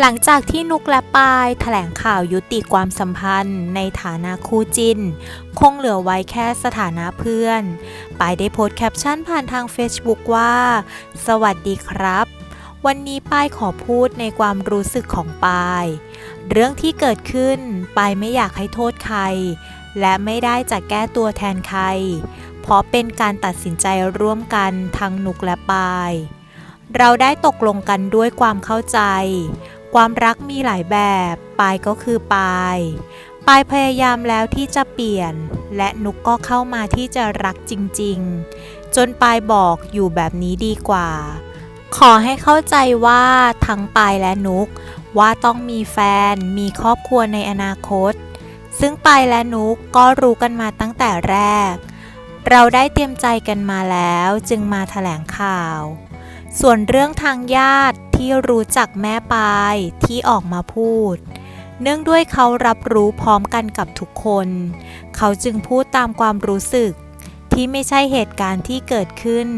หลังจากที่นุกและปายแถลงข่าวยุติความสัมพันธ์ ในฐานะคู่จินคงเหลือไว้แค่สถานะเพื่อน ปายได้โพสต์แคปชั่นผ่านทาง Facebook ว่า สวัสดีครับ วันนี้ปายขอพูดในความรู้สึกของปาย เรื่องที่เกิดขึ้นปายไม่อยากให้โทษใคร และไม่ได้จะแก้ตัวแทนใคร เพราะเป็นการตัดสินใจร่วมกันทั้งนุกและปาย เราได้ตกลงกันด้วยความเข้าใจ ความรักมีหลายแบบ ปายก็คือปาย ปายพยายามแล้วที่จะเปลี่ยน และนุกก็เข้ามาที่จะรักจริงๆ จนปายบอกอยู่แบบนี้ดีกว่า ขอให้เข้าใจว่าทั้งปายและนุกว่าต้องมีแฟน มีครอบครัวในอนาคต ซึ่งปายและนุกก็รู้กันมาตั้งแต่แรก เราได้เตรียมใจกันมาแล้วจึงมาแถลงข่าว ส่วนเรื่องทางญาติ ที่รู้จักแม่ปายที่ออกมาพูด เนื่องด้วยเขารับรู้พร้อมกันกับทุกคน เขาจึงพูดตามความรู้สึก ที่ไม่ใช่เหตุการณ์ที่เกิดขึ้น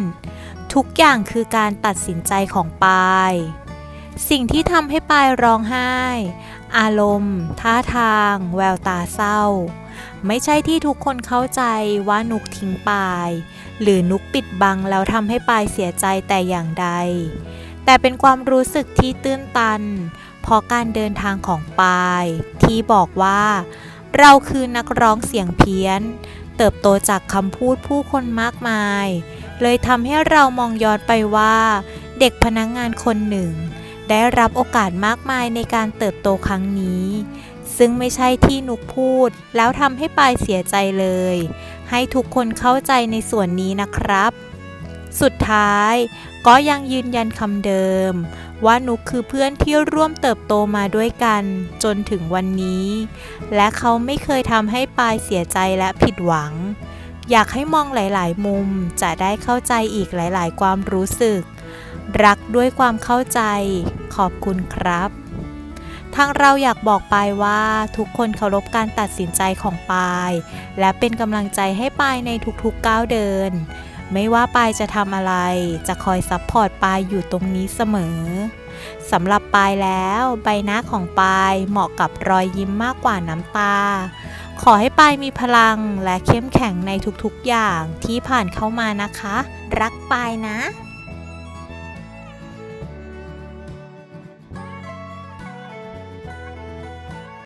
ทุกอย่างคือการตัดสินใจของปาย สิ่งที่ทำให้ปายร้องไห้ อารมณ์ ท่าทาง แววตาเศร้า ไม่ใช่ที่ทุกคนเข้าใจว่านุกทิ้งปาย หรือนุกปิดบังแล้วทำให้ปายเสียใจแต่อย่างใด แต่เป็นความรู้สึกที่ตื้นตัน เพราะการเดินทางของปาย ที่บอกว่า เราคือนักร้องเสียงเพี้ยน เติบโตจากคำพูดผู้คนมากมาย เลยทำให้เรามองย้อนไปว่า เด็กพนักงงานคนหนึ่ง ได้รับโอกาสมากมายในการเติบโตครั้งนี้ ซึ่งไม่ใช่ที่นุกพูด แล้วทำให้ปายเสียใจเลย ให้ทุกคนเข้าใจในส่วนนี้นะครับ สุดท้ายก็ยังยืนยันคำเดิม ว่านุกคือเพื่อนที่ร่วมเติบโตมาด้วยกัน จนถึงวันนี้ และเขาไม่เคยทำให้ปายเสียใจและผิดหวัง อยากให้มองหลาย ๆ มุมจะได้เข้าใจอีกหลาย ๆ ความรู้สึก รักด้วยความเข้าใจ ขอบคุณครับทางเราอยากบอกปายว่าทุกคนเคารพการตัดสินใจของปาย และเป็นกำลังใจให้ปายในทุกๆก้าวเดิน ไม่ว่าปายจะทำอะไร จะคอยซัพพอร์ตปายอยู่ตรงนี้เสมอสำหรับปายแล้วใบหน้าของปายเหมาะกับรอยยิ้มมากกว่าน้ำตา ขอให้ปายมีพลังและเข้มแข็งในทุกๆอย่างที่ผ่านเข้ามานะคะ รักปายนะ